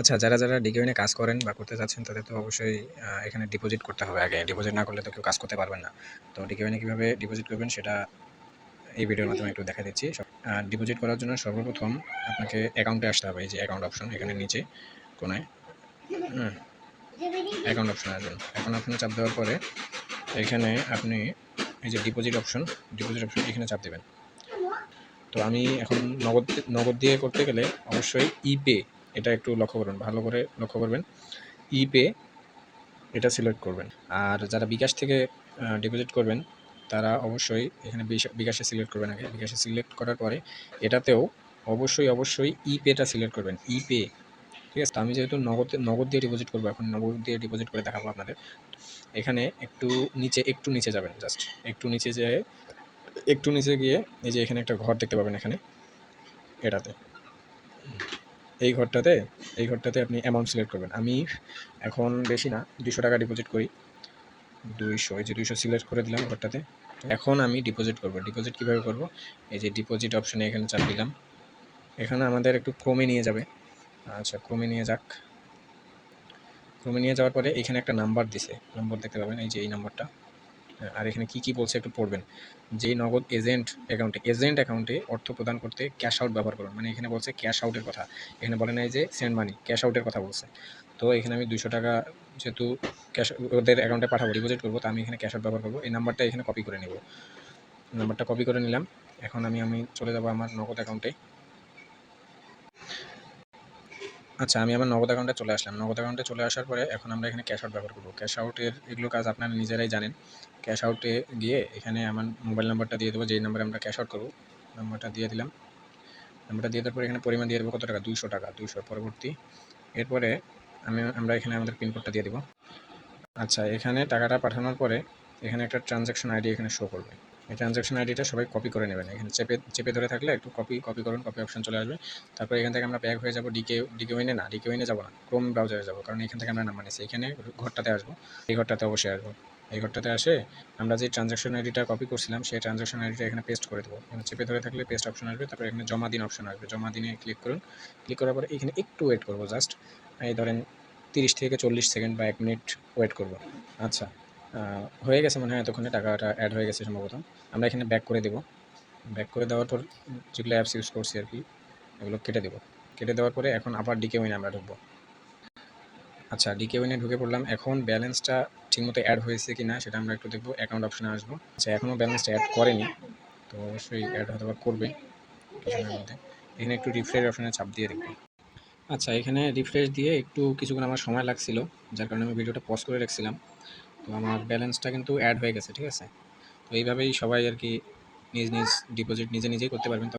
আচ্ছা যারা যারা ডিকিউনে কাজ করেন বা করতে চাচ্ছেন তাদের তো অবশ্যই এখানে ডিপোজিট করতে হবে আগে। ডিপোজিট না করলে তো কেউ কাজ করতে পারবেন না। তো ডিকিউনে কীভাবে ডিপোজিট করবেন সেটা এই ভিডিওর মাধ্যমে একটু দেখা দিচ্ছি। ডিপোজিট করার জন্য সর্বপ্রথম আপনাকে অ্যাকাউন্টে আসতে হবে, এই যে অ্যাকাউন্ট অপশন এখানে নিচে কোনায় অ্যাকাউন্ট অপশন আসবেন অ্যাকাউন্ট অপশনে চাপ দেওয়ার পরে এখানে আপনি এই যে ডিপোজিট অপশন ডিপোজিট অপশন এখানে চাপ দেবেন। তো আমি এখন নগদ নগদ দিয়ে করতে গেলে অবশ্যই ইপে এটা একটু লক্ষ্য করবেন ভালো করে লক্ষ্য করবেন। ইপে এটা সিলেক্ট করবেন। আর যারা বিকাশ থেকে ডিপোজিট করবেন, তারা অবশ্যই এখানে বিকাশে সিলেক্ট করবেন আগে। বিকাশে সিলেক্ট করার পরে এটাতেও অবশ্যই অবশ্যই ইপেটা সিলেক্ট করবেন। ইপে ঠিক আছে? আমি যেহেতু নগদ নগদ দিয়ে ডিপোজিট করব, এখন নগদ দিয়ে ডিপোজিট করে দেখাবো আপনাদের। এখানে একটু নিচে একটু নিচে যাবেন জাস্ট একটু নিচে যেয়ে, একটু নিচে গিয়ে এই যে এখানে একটা ঘর দেখতে পাবেন এখানে, এটাতে। এই ঘরটাতে এই ঘরটাতে আপনি অ্যামাউন্ট সিলেক্ট করবেন। আমি এখন বেশি না দুশো টাকা ডিপোজিট করি। দুইশো, এই যে দুইশো সিলেক্ট করে দিলাম ঘরটাতে। এখন আমি ডিপোজিট করব। ডিপোজিট কীভাবে করব? এই যে ডিপোজিট অপশনে এখানে চাপ দিলাম। এখানে আমাদের একটু ক্রমে নিয়ে যাবে। আচ্ছা ক্রমে নিয়ে যাক। ক্রমে নিয়ে যাওয়ার পরে এখানে একটা নাম্বার দিছে। নম্বর দেখতে পাবেন, এই যে এই নাম্বারটা আর এখানে কি কি বলছে একটু পড়বেন। যে নগদ এজেন্ট অ্যাকাউন্টে এজেন্ট অ্যাকাউন্টে অর্থ প্রদান করতে ক্যাশ আউট ব্যবহার করুন। মানে এখানে বলছে ক্যাশ আউটের কথা। এখানে বলে নাই যে সেন্ড মানি ক্যাশ আউটের কথা বলছে। তো এখানে আমি দুশো টাকা যেহেতু ক্যাশ ওদের অ্যাকাউন্টে পাঠাবো ডিপোজিট করব, তো আমি এখানে ক্যাশ আউট ব্যবহার করব। এই নাম্বারটা এখানে কপি করে নেব। নাম্বারটা কপি করে নিলাম। এখন আমি আমি চলে যাব আমার নগদ অ্যাকাউন্টে আচ্ছা আমি আমার নগদ অ্যাকাউন্টে চলে আসলাম। নগদ অ্যাকাউন্টে চলে আসার পরে এখন আমরা এখানে ক্যাশ আউট ব্যবহার করব। ক্যাশ আউটের এগুলো কাজ আপনারা নিজেরাই জানেন। ক্যাশ আউটে গিয়ে এখানে আমার মোবাইল নাম্বারটা দিয়ে দেবো, যেই নাম্বারে আমরা ক্যাশ আউট করব। নাম্বারটা দিয়ে দিলাম। নাম্বারটা দিয়ে দেওয়ার পরে এখানে পরিমাণ দিয়ে দেবো কত টাকা? দুশো টাকা দুশো পরবর্তী। এরপরে আমি, আমরা এখানে আমাদের পিনকোডটা দিয়ে দেবো। আচ্ছা এখানে টাকাটা পাঠানোর পরে এখানে একটা ট্রানজ্যাকশন আইডি এখানে শো করবে। এই ট্রানজ্যাকশন আইডিটা সবাই কপি করে নেবেন। এখানে চেপে চেপে ধরে থাকলে একটু কপি কপি করুন কপি অপশন চলে আসবে। তারপর এখান থেকে আমরা ব্যাক হয়ে যাব ডিকে ডিকে ওইনে না ডিকে ওইনে যাব না ক্রোম ব্রাউজারে যাব। কারণ এখান থেকে আমরা নাম্বার নিয়েছি। এখানে ঘরটাতে আসব। এই ঘরটাতে অবশ্যই আসব। এই ঘরটাতে আসে আমরা যে ট্রানজ্যাকশন আইডিটা কপি করছিলাম, সেই ট্রানজ্যাকশন আইডিটা এখানে পেস্ট করে দেবো। এখানে চেপে ধরে থাকলে পেস্ট অপশন আসবে। তারপর এখানে জমা দিন অপশন আসবে। জমা দিনে ক্লিক করুন। ক্লিক করার পরে এখানে একটু ওয়েট করব জাস্ট এই ধরেন তিরিশ থেকে চল্লিশ সেকেন্ড বা এক মিনিট ওয়েট করব। আচ্ছা। হয়ে গেছে মনে হয় এতক্ষণে, টাকাটা অ্যাড হয়ে গেছে সম্ভবত। আমরা এখানে ব্যাক করে দেবো। ব্যাক করে দেওয়ার পর যেগুলো অ্যাপস ইউজ করছি আর কি, এগুলো কেটে দেবো। কেটে দেওয়ার পরে এখন আবার ডিকে উইনে আমরা ঢুকবো। আচ্ছা ডিকে ওইনে ঢুকে পড়লাম। এখন ব্যালেন্সটা ঠিকমতো অ্যাড হয়েছে কি না সেটা আমরা একটু দেখব। অ্যাকাউন্ট অপশানে আসব। আচ্ছা এখনও ব্যালেন্সটা অ্যাড করেনি, তো অবশ্যই অ্যাড হয়তো করবে। কিছুক্ষণের মধ্যে। এখানে একটু রিফ্রেশ অপশানে চাপ দিয়ে দেখব। আচ্ছা এখানে রিফ্রেশ দিয়ে একটু কিছুক্ষণ আমার সময় লাগছিল, যার কারণে আমি ভিডিওটা পজ করে রাখছিলাম। তো আমার ব্যালেন্সটা কিন্তু অ্যাড হয়ে গেছে, ঠিক আছে? তো এইভাবেই সবাই আর কি নিজ নিজ ডিপোজিট নিজে নিজেই করতে পারবেন।